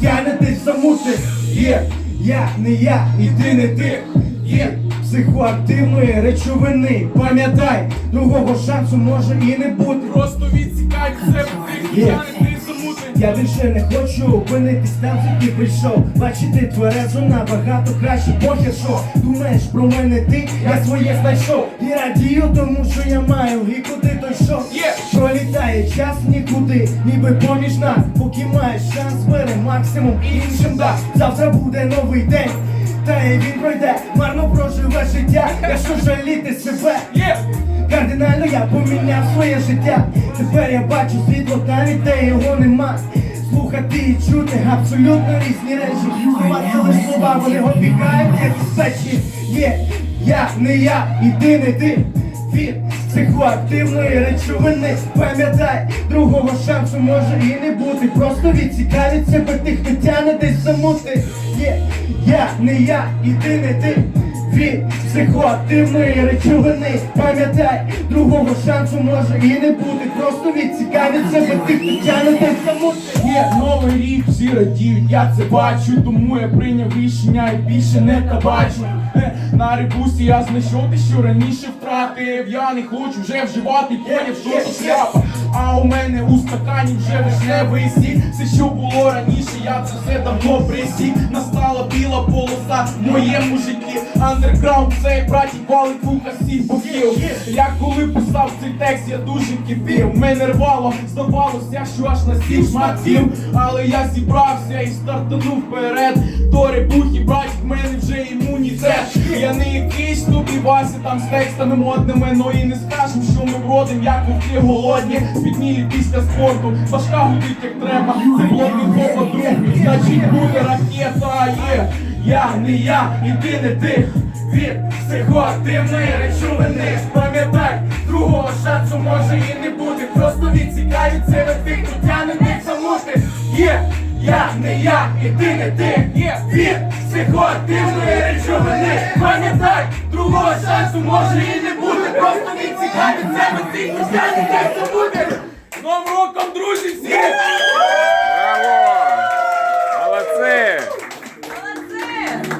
тягне десь замути. Є, я, не я, і ти не ти. Є психоактивної речовини. Пам'ятай, другого шансу може і не бути. Просто відсікай від себе тих, я не ти. Я більше не хочу опинитись там, звідки прийшов. Бачити тверезо набагато краще, похер що Думаєш про мене ти, я своє знайшов. І радію тому, що я маю, і куди нікуди, ніби поміж нас, поки маєш шанс, бери максимум іншим да. Завтра буде новий день. Та й він пройде, марно проживе життя, якщо жаліти себе. Кардинально я поміняв своє життя. Тепер я бачу світло навіть де його нема. Слухати і чути абсолютно різні речі. Слова це лиш слова, вони обігають як печі. Є, я, не я, і ти не ти. Від психоактивної речовини Пам'ятай, другого шансу може і не бути. Просто відсікай від себе тих, хто тяне десь замути. Є, я, не я, і ти не ти. Від психоактивної речовини Пам'ятай, другого шансу може і не бути Просто відсікай від себе тих, хто тягне десь замути Є новий рік, всі радіють, я це бачу, тому я прийняв рішення і більше не табачу. Е, На ребусі я знайшов те, що раніше втратив. Я не хочу вже вживати, поняв, що це шляпа. А у мене у стакані вже вишневий сік. Все, що було раніше, я це все давно присік. Настала біла полоса в моєму житті. Андерграунд цей браті валить вуха всіх боків. Я коли писав цей текст, я дуже кипів. Мене рвало, здавалося, що аж на сім шматів. Але я зібрався і стартанув вперед. До ребухи, братів, в мене вже імунітет. Я не якийсь тобі Вася там з текстами модними, ну і не скажем, що ми вродим, як вовки голодні. Спітнілі після спорту, башка гудить як треба. Це блокний попа друг, значить буде ракета. Є, я не я, і ти не ти. Від психоактивної речовини. Пам'ятай, другого шансу може і не бути Просто відсікай від себе тих, хто тяне не замути Є, я, не я, і ти не ти. Від психоактивної речовини. Пам'ятай, другого шансу може і не бути Просто відсікай від себе тих, хто тяне не замути